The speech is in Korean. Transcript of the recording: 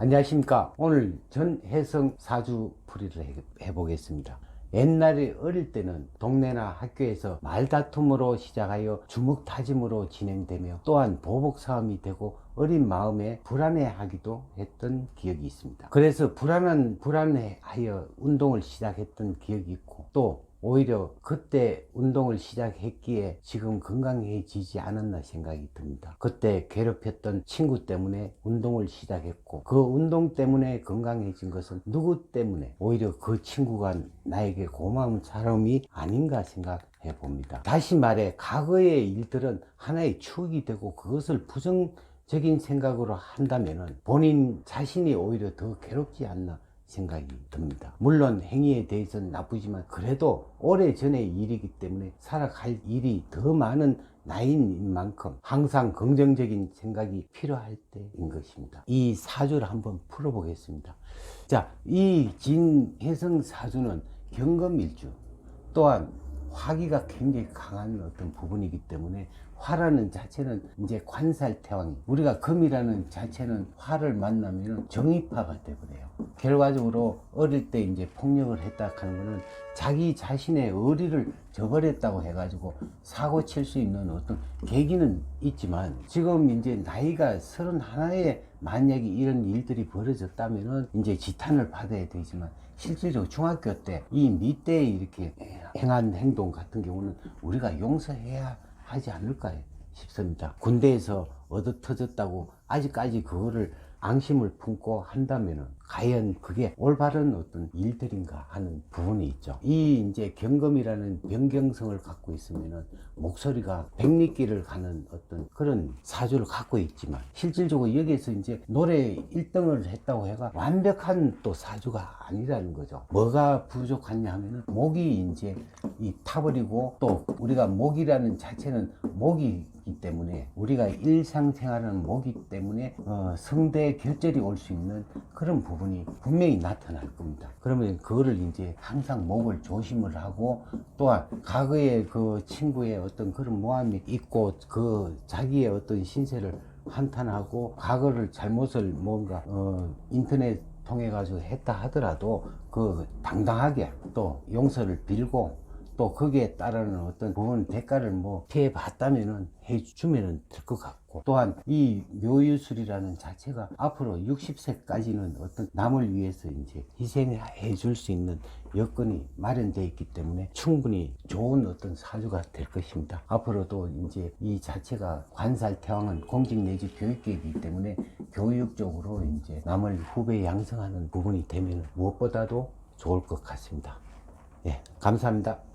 안녕하십니까. 오늘 전혜성 사주풀이를 해- 해보겠습니다. 옛날에 어릴 때는 동네나 학교에서 말다툼으로 시작하여 주먹다짐으로 진행되며 또한 보복싸움이 되고 어린 마음에 불안해하기도 했던 기억이 있습니다. 그래서 불안한 불안해하여 운동을 시작했던 기억이 있고 또 오히려 그때 운동을 시작했기에 지금 건강해지지 않았나 생각이 듭니다. 그때 괴롭혔던 친구 때문에 운동을 시작했고 그 운동 때문에 건강해진 것은 누구 때문에 오히려 그 친구가 나에게 고마운 사람이 아닌가 생각해 봅니다. 다시 말해 과거의 일들은 하나의 추억이 되고 그것을 부정 적인 생각으로 한다면 본인 자신이 오히려 더 괴롭지 않나 생각이 듭니다. 물론 행위에 대해서는 나쁘지만 그래도 오래전의 일이기 때문에 살아갈 일이 더 많은 나이인 만큼 항상 긍정적인 생각이 필요할 때인 것입니다. 이 사주를 한번 풀어보겠습니다. 자, 이 진혜성 사주는 경금일주 또한 화기가 굉장히 강한 어떤 부분이기 때문에 화라는 자체는 이제 관살태왕 우리가 금이라는 자체는 화를 만나면 정의파가 되버려요. 결과적으로 어릴 때 이제 폭력을 했다 하는 거는 자기 자신의 의리를 저버렸다고 해가지고 사고 칠 수 있는 어떤 계기는 있지만 지금 이제 나이가 서른 하나에 만약에 이런 일들이 벌어졌다면은 이제 지탄을 받아야 되지만 실제로 중학교 때 이 밑에 이렇게 행한 행동 같은 경우는 우리가 용서해야 하지 않을까 싶습니다. 군대에서 얻어 터졌다고 아직까지 그거를 앙심을 품고 한다면은 과연 그게 올바른 어떤 일들인가 하는 부분이 있죠. 이 이제 경금이라는 변경성을 갖고 있으면은 목소리가 백리길을 가는 어떤 그런 사주를 갖고 있지만 실질적으로 여기에서 이제 노래 1등을 했다고 해가 완벽한 또 사주가 아니라는 거죠. 뭐가 부족하냐 하면은 목이 이제 이 타버리고 또 우리가 목이라는 자체는 목이 기 때문에 우리가 일상생활하는 목이 때문에 어, 성대 결절이 올 수 있는 그런 부분이 분명히 나타날 겁니다. 그러면 그거를 이제 항상 목을 조심을 하고 또한 과거에 그 친구의 어떤 그런 모함이 있고 그 자기의 어떤 신세를 한탄하고 과거를 잘못을 뭔가 어, 인터넷 통해 가지고 했다 하더라도 그 당당하게 또 용서를 빌고 또 거기에 따르는 어떤 부분 대가를 뭐 피해 봤다면은 해주면은 될 것 같고 또한 이 묘유술이라는 자체가 앞으로 60세까지는 어떤 남을 위해서 이제 희생해 줄 수 있는 여건이 마련되어 있기 때문에 충분히 좋은 어떤 사주가 될 것입니다. 앞으로도 이제 이 자체가 관살 태왕은 공직 내지 교육계이기 때문에 교육적으로 이제 남을 후배 양성하는 부분이 되면 무엇보다도 좋을 것 같습니다. 예, 감사합니다.